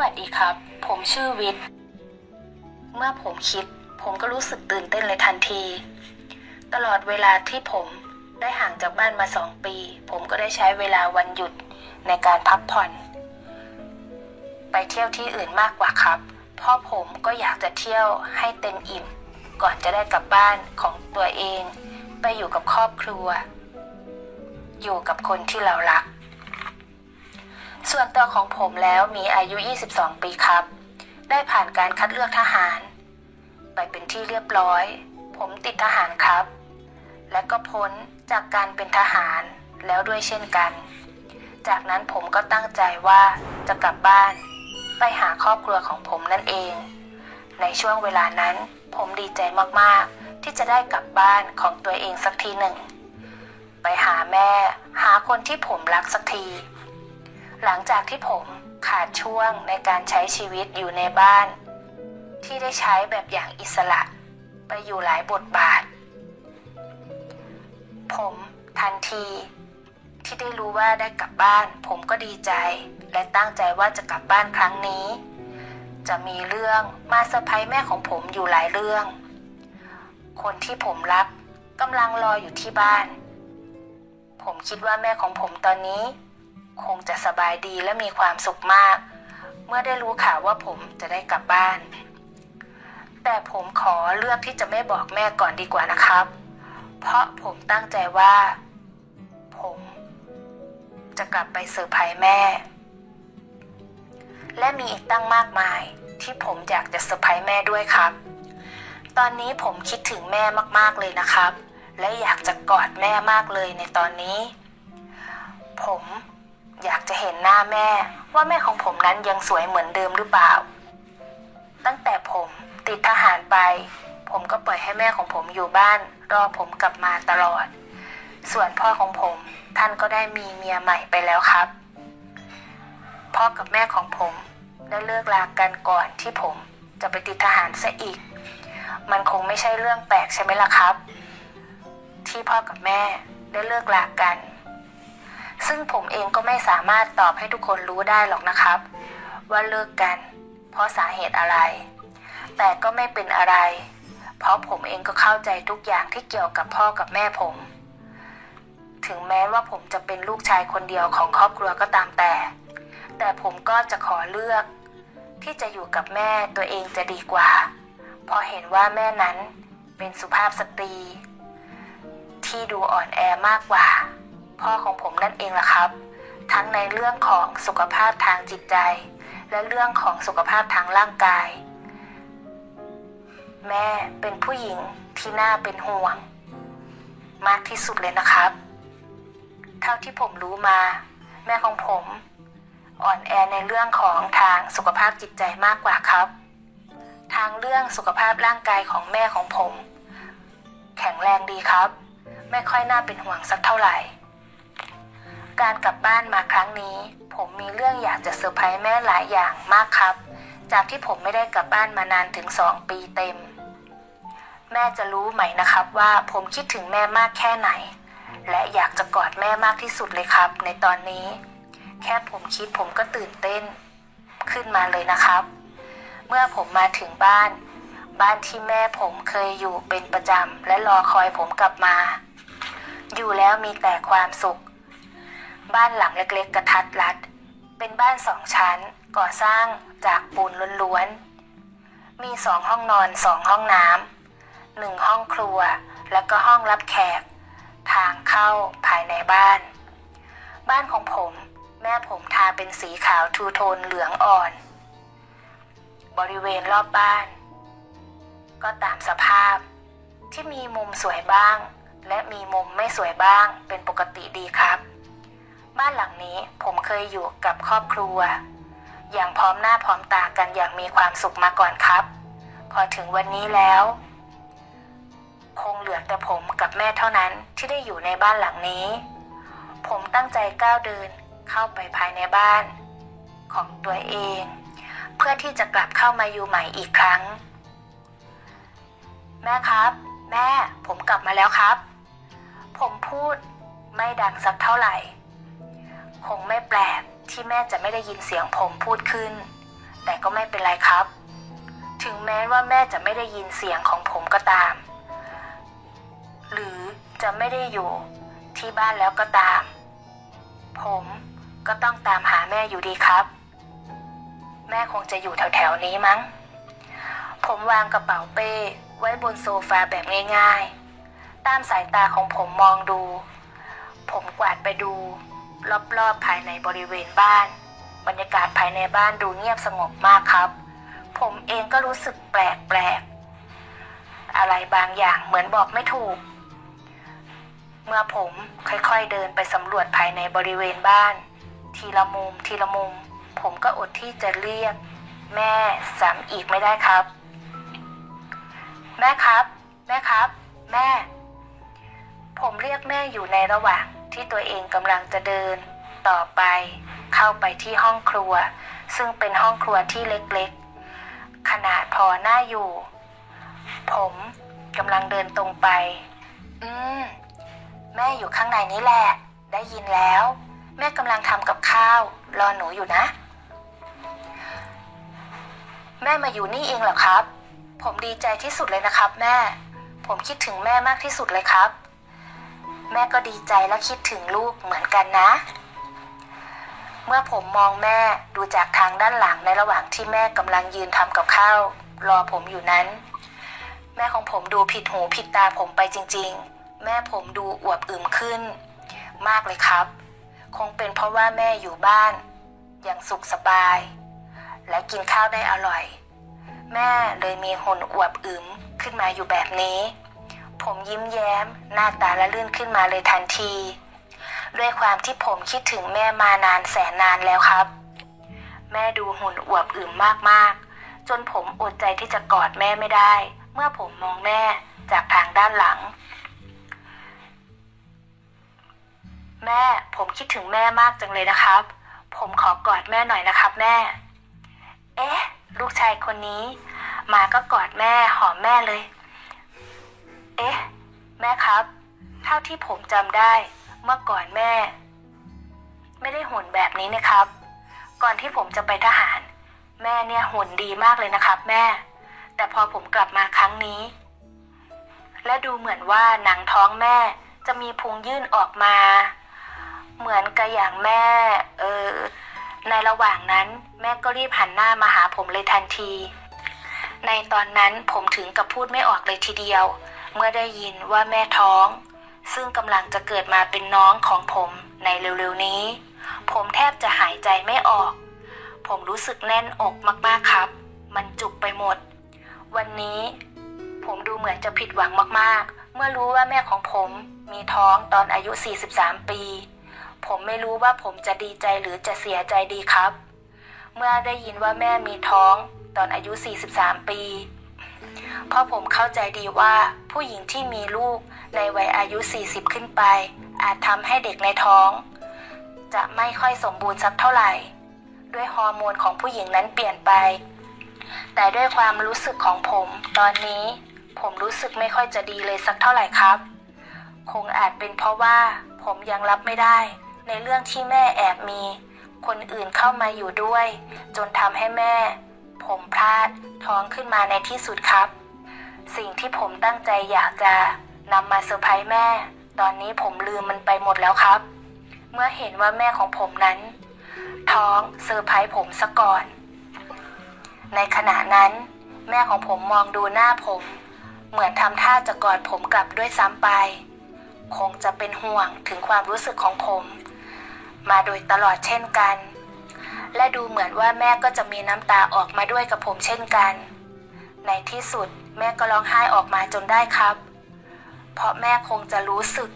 วัสดีครับ ผมชื่อวิทย์ เมื่อผมคิด ผมก็รู้สึกตื่นเต้นเลยทันที ตลอดเวลาที่ผมได้ห่างจากบ้านมาสองปี ผมก็ได้ใช้เวลาวันหยุดในการพักผ่อน ไปเที่ยวที่อื่นมากกว่าครับพราะผมก็อยากจะเที่ยวให้เต็มอิ่ม ก่อนจะได้กลับบ้านของตัวเอง ไปอยู่กับครอบครัว อยู่กับคนที่เรารัก ส่วนตัวของผมแล้วมีอายุ 22 ปีครับ ได้ผ่านการคัดเลือกทหาร ไปเป็นที่เรียบร้อย ผมติดทหารครับ และก็พ้นจากการเป็นทหารแล้วด้วยเช่นกัน จากนั้นผมก็ตั้งใจว่าจะกลับบ้าน ไปหาครอบครัวของผมนั่นเอง ในช่วงเวลานั้นผมดีใจมากๆ ที่จะได้กลับบ้านของตัวเองสักทีหนึ่ง ไปหาแม่ หาคนที่ผมรักสักที หลังจากที่ผมขาดช่วงในการใช้ชีวิตอยู่ในบ้าน ที่ได้ใช้แบบอย่างอิสระ ไปอยู่หลายบทบาท ผมทันที ที่ได้รู้ว่าได้กลับบ้าน ผมก็ดีใจ และตั้งใจว่าจะกลับบ้านครั้งนี้ จะมีเรื่องมาเซอร์ไพรส์แม่ของผมอยู่หลายเรื่อง คนที่ผมรักกำลังรออยู่ที่บ้าน ผมคิดว่าแม่ของผมตอนนี้ คงจะสบายดีและมีความสุขมาก เมื่อได้รู้ข่าวว่าผมจะได้กลับบ้าน แต่ผมขอเลือกที่จะไม่บอกแม่ก่อนดีกว่านะครับ เพราะผมตั้งใจว่า ผมจะกลับไปเซอร์ไพรส์แม่ และมีอีกตั้งมากมายที่ผมอยากจะเซอร์ไพรส์แม่ด้วยครับ ตอนนี้ผมคิดถึงแม่มากๆเลยนะครับ และอยากจะกอดแม่มากเลยในตอนนี้ ผม อยากจะเห็นหน้าแม่ว่าแม่ของผมนั้นยังสวยเหมือนเดิมหรือเปล่า ตั้งแต่ผมติดทหารไป ผมก็ปล่อยให้แม่ของผมอยู่บ้าน รอผมกลับมาตลอด ส่วนพ่อของผมท่านก็ได้มีเมียใหม่ไปแล้วครับ พ่อกับแม่ของผมได้เลิกลากันก่อนที่ผมจะไปติดทหารซะอีก มันคงไม่ใช่เรื่องแปลกใช่ไหมล่ะครับ ที่พ่อกับแม่ได้เลิกลากัน ซึ่งผมเองก็ไม่สามารถตอบให้ทุกคนรู้ได้หรอกนะครับ ว่าเลิกกัน เพราะสาเหตุอะไร แต่ก็ไม่เป็นอะไร เพราะผมเองก็เข้าใจทุกอย่างที่เกี่ยวกับพ่อกับแม่ผม ถึงแม้ว่าผมจะเป็นลูกชายคนเดียวของครอบครัวก็ตามแต่ แต่ผมก็จะขอเลือก ที่จะอยู่กับแม่ตัวเองจะดีกว่าพราะเห็นว่าแม่นั้นเป็นสุภาพสตรี ที่ดูอ่อนแอมากกว่า พ่อของผมนั่นเองล่ะครับ ทั้งในเรื่องของสุขภาพทางจิตใจ และเรื่องของสุขภาพทางร่างกาย แม่เป็นผู้หญิงที่น่าเป็นห่วง มากที่สุดเลยนะครับ เท่าที่ผมรู้มา แม่ของผมอ่อนแอในเรื่องของทางสุขภาพจิตใจมากกว่าครับ ทางเรื่องสุขภาพร่างกายของแม่ของผม แข็งแรงดีครับ ไม่ค่อยน่าเป็นห่วงสักเท่าไหร่ การกลับบ้านมาครั้งนี้ ผมมีเรื่องอยากจะเซอร์ไพรส์แม่หลายอย่างมากครับ จากที่ผมไม่ได้กลับบ้านมานานถึงสองปีเต็ม แม่จะรู้ไหมนะครับว่าผมคิดถึงแม่มากแค่ไหน และอยากจะกอดแม่มากที่สุดเลยครับ ในตอนนี้ แค่ผมคิดผมก็ตื่นเต้น ขึ้นมาเลยนะครับ เมื่อผมมาถึงบ้าน บ้านที่แม่ผมเคยอยู่เป็นประจำและรอคอยผมกลับมา อยู่แล้วมีแต่ความสุข บ้านหลังเล็กๆ กระทัดรัด เป็นบ้านสองชั้นก่อสร้างจากปูนล้วนๆ มีสองห้องนอนสองห้องน้ำหนึ่งห้องครัวแล้วก็ห้องรับแขก ทางเข้าภายในบ้าน บ้านของผมแม่ผมทาเป็นสีขาวทูโทนเหลืองอ่อน บริเวณรอบบ้าน ก็ตามสภาพที่มีมุมสวยบ้าง และมีมุมไม่สวยบ้างเป็นปกติดีครับ บ้านหลังนี้ผมเคยอยู่กับครอบครัว อย่างพร้อมหน้าพร้อมตากันอย่างมีความสุขมาก่อนครับ พอถึงวันนี้แล้ว คงเหลือแต่ผมกับแม่เท่านั้นที่ได้อยู่ในบ้านหลังนี้ ผมตั้งใจก้าวเดินเข้าไปภายในบ้าน ของตัวเอง เพื่อที่จะกลับเข้ามาอยู่ใหม่อีกครั้ง แม่ครับ แม่ผมกลับมาแล้วครับ ผมพูดไม่ดังสักเท่าไหร่ คงไม่แปลกที่แม่จะไม่ได้ยินเสียงผมพูดขึ้น แต่ก็ไม่เป็นไรครับ ถึงแม้ว่าแม่จะไม่ได้ยินเสียงของผมก็ตาม หรือจะไม่ได้อยู่ที่บ้านแล้วก็ตาม ผมก็ต้องตามหาแม่อยู่ดีครับ แม่คงจะอยู่แถวๆนี้มั้ง ผมวางกระเป๋าเป้ไว้บนโซฟาแบบง่ายๆ ตามสายตาของผมมองดู ผมกวาดไปดู รอบๆภายในบริเวณบ้าน บรรยากาศภายในบ้านดูเงียบสงบมากครับ ผมเองก็รู้สึกแปลกๆ อะไรบางอย่างเหมือนบอกไม่ถูก เมื่อผมค่อยๆเดินไปสำรวจภายในบริเวณบ้าน ทีละมุมทีละมุม ผมก็อดที่จะเรียก แม่ซ้ำอีกไม่ได้ครับ แม่ครับ แม่ครับ แม่ ผมเรียกแม่อยู่ในระหว่าง ที่ตัวเองกำลังจะเดิน ต่อไปเข้าไปที่ห้องครัว ซึ่งเป็นห้องครัวที่เล็กๆ ขนาดพอหน้าอยู่ ผมกำลังเดินตรงไป อืม แม่อยู่ข้างในนี้แหละ ได้ยินแล้ว แม่กำลังทำกับข้าว รอหนูอยู่นะ แม่มาอยู่นี่เองเหรอครับ ผมดีใจที่สุดเลยนะครับ แม่ ผมคิดถึงแม่มากที่สุดเลยครับ แม่ก็ดีใจและคิดถึงลูกเหมือนกันนะ เมื่อผมมองแม่ดูจากทางด้านหลังในระหว่างที่แม่กำลังยืนทำกับข้าวรอผมอยู่นั้น แม่ของผมดูผิดหูผิดตาผมไปจริง ๆ แม่ผมดูอวบอึมขึ้น มากเลยครับ คงเป็นเพราะว่าแม่อยู่บ้าน อย่างสุขสบาย และกินข้าวได้อร่อย แม่เลยมีหุ่นอวบอึมขึ้นมาอยู่แบบนี้ ผมยิ้มแย้ม หน้าตาละลื่นขึ้นมาเลยทันที ด้วยความที่ผมคิดถึงแม่มานานแสนนานแล้วครับ แม่ดูหุ่นอวบอึมมากๆ จนผมอดใจที่จะกอดแม่ไม่ได้ เมื่อผมมองแม่จากทางด้านหลัง แม่ผมคิดถึงแม่มากจังเลยนะครับ ผมขอกอดแม่หน่อยนะครับแม่ เอ๊ะ ลูกชายคนนี้ มาก็กอดแม่หอมแม่เลย เอ๊ะ แม่ครับ เท่าที่ผมจำได้เมื่อก่อนแม่ ไม่ได้หุ่นแบบนี้นะครับ ก่อนที่ผมจะไปทหาร แม่เนี่ยหุ่นดีมากเลยนะครับ แม่ แต่พอผมกลับมาครั้งนี้ และดูเหมือนว่าหนังท้องแม่จะมีพุงยื่นออกมา เหมือนกับอย่างแม่ เออในระหว่างนั้นแม่ก็รีบหันหน้ามาหาผมเลยทันที ในตอนนั้นผมถึงกับพูดไม่ออกเลยทีเดียว เมื่อได้ยินว่าแม่ท้อง ซึ่งกำลังจะเกิดมาเป็นน้องของผมในเร็วๆนี้ ผมแทบจะหายใจไม่ออก ผมรู้สึกแน่นอกมากๆครับ มันจุกไปหมด วันนี้ ผมดูเหมือนจะผิดหวังมากๆ เมื่อรู้ว่าแม่ของผมมีท้องตอนอายุ 43 ปี ผมไม่รู้ว่าผมจะดีใจหรือจะเสียใจดีครับ เมื่อได้ยินว่าแม่มีท้องตอนอายุ 43 ปี เพราะผมเข้าใจดีว่าผู้หญิงที่มีลูกในวัยอายุ 40 ขึ้นไป อาจทำให้เด็กในท้อง จะไม่ค่อยสมบูรณ์สักเท่าไหร่ ด้วยฮอร์โมนของผู้หญิงนั้นเปลี่ยนไป แต่ด้วยความรู้สึกของผมตอนนี้ผมรู้สึกไม่ค่อยจะดีเลยสักเท่าไหร่ครับ คงอาจเป็นเพราะว่าผมยังรับไม่ได้ ในเรื่องที่แม่แอบมี คนอื่นเข้ามาอยู่ด้วย จนทำให้แม่ ผมพลาดท้องขึ้นมาในที่สุดครับ สิ่งที่ผมตั้งใจอยากจะนำมาเซอร์ไพรส์แม่ ตอนนี้ผมลืมมันไปหมดแล้วครับ เมื่อเห็นว่าแม่ของผมนั้น ท้องเซอร์ไพรส์ผมซะก่อน ในขณะนั้น แม่ของผมมองดูหน้าผม เหมือนทำท่าจะกอดผมกลับด้วยซ้ำไป คงจะเป็นห่วงถึงความรู้สึกของผม มาโดยตลอดเช่นกัน และดูเหมือนว่าแม่ก็จะมีน้ำตาออกมาด้วยกับผมเช่นกัน ในที่สุดแม่ก็ร้องไห้ออกมาจนได้ครับ เพราะแม่คงจะรู้สึก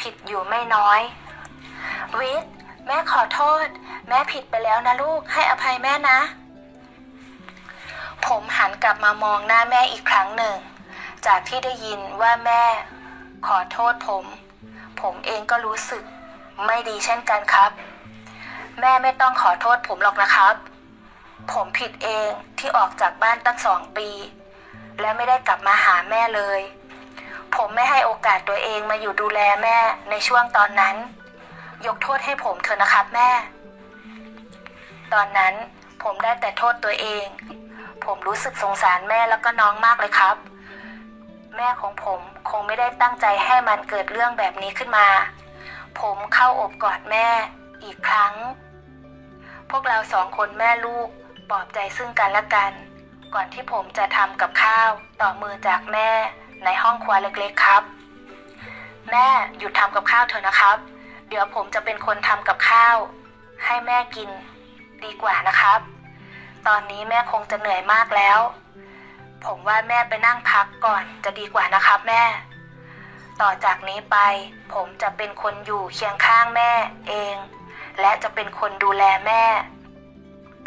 ผิดอยู่ไม่น้อย วิทย์แม่ขอโทษ แม่ผิดไปแล้วนะลูกให้อภัยแม่นะ ผมหันกลับมามองหน้าแม่อีกครั้งหนึ่ง จากที่ได้ยินว่าแม่ ขอโทษผม ผมเองก็รู้สึก ไม่ดีเช่นกันครับ แม่ไม่ต้องขอโทษผมหรอกนะครับ ผมผิดเองที่ออกจากบ้านตั้งสองปี และไม่ได้กลับมาหาแม่เลย ผมไม่ให้โอกาสตัวเองมาอยู่ดูแลแม่ในช่วงตอนนั้น ยกโทษให้ผมเถอะนะครับแม่ ตอนนั้นผมได้แต่โทษตัวเอง ผมรู้สึกสงสารแม่แล้วก็น้องมากเลยครับ แม่ของผมคงไม่ได้ตั้งใจให้มันเกิดเรื่องแบบนี้ขึ้นมา ผมเข้าอบกอดแม่ อีกครั้ง พวกเราสองคนแม่ลูกปลอบใจซึ่งกันและกัน ก่อนที่ผมจะทำกับข้าวต่อมือจากแม่ในห้องครัวเล็กๆครับ แม่หยุดทำกับข้าวเถอะนะครับ เดี๋ยวผมจะเป็นคนทำกับข้าว ให้แม่กินดีกว่านะครับ ตอนนี้แม่คงจะเหนื่อยมากแล้ว ผมว่าแม่ไปนั่งพักก่อนจะดีกว่านะครับแม่ ต่อจากนี้ไป ผมจะเป็นคนอยู่เคียงข้างแม่เอง และจะเป็นคนดูแลแม่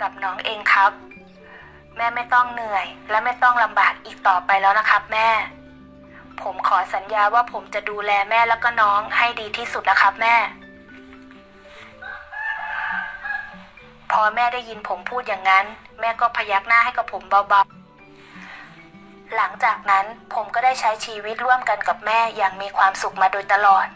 กับน้องเองครับ แม่ไม่ต้องเหนื่อย และไม่ต้องลำบากอีกต่อไปแล้วนะครับ แม่ ผมขอสัญญาว่าผมจะดูแลแม่แล้วก็น้องให้ดีที่สุดนะครับ แม่ พอแม่ได้ยินผมพูดอย่างนั้น แม่ก็พยักหน้าให้กับผมเบาๆหลังจากนั้นผมก็ได้ใช้ชีวิตร่วมกันกับแม่อย่างมีความสุขมาโดยตลอด